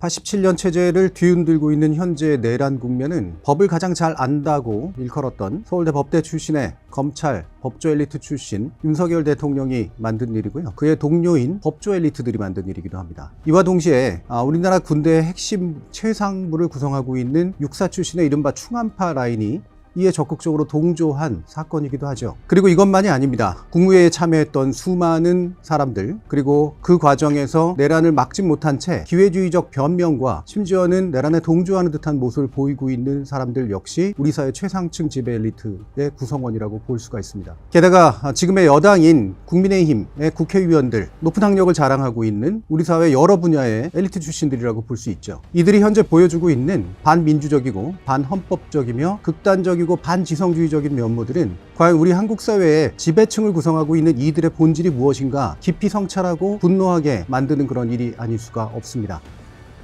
87년 체제를 뒤흔들고 있는 현재 내란 국면은 법을 가장 잘 안다고 일컬었던 서울대 법대 출신의 검찰, 법조 엘리트 출신 윤석열 대통령이 만든 일이고요. 그의 동료인 법조 엘리트들이 만든 일이기도 합니다. 이와 동시에 아, 우리나라 군대의 핵심 최상부를 구성하고 있는 육사 출신의 이른바 충암파 라인이 이에 적극적으로 동조한 사건이기도 하죠. 그리고 이것만이 아닙니다. 국무회의에 참여했던 수많은 사람들, 그리고 그 과정에서 내란을 막지 못한 채 기회주의적 변명과 심지어는 내란에 동조하는 듯한 모습을 보이고 있는 사람들 역시 우리 사회 최상층 지배 엘리트의 구성원이라고 볼 수가 있습니다. 게다가 지금의 여당인 국민의힘의 국회의원들, 높은 학력을 자랑하고 있는 우리 사회 여러 분야의 엘리트 출신들이라고 볼 수 있죠. 이들이 현재 보여주고 있는 반민주적이고 반헌법적이며 극단 적이고 반지성주의적인 면모들은 과연 우리 한국 사회의 지배층을 구성하고 있는 이들의 본질이 무엇인가 깊이 성찰하고 분노하게 만드는 그런 일이 아닐 수가 없습니다.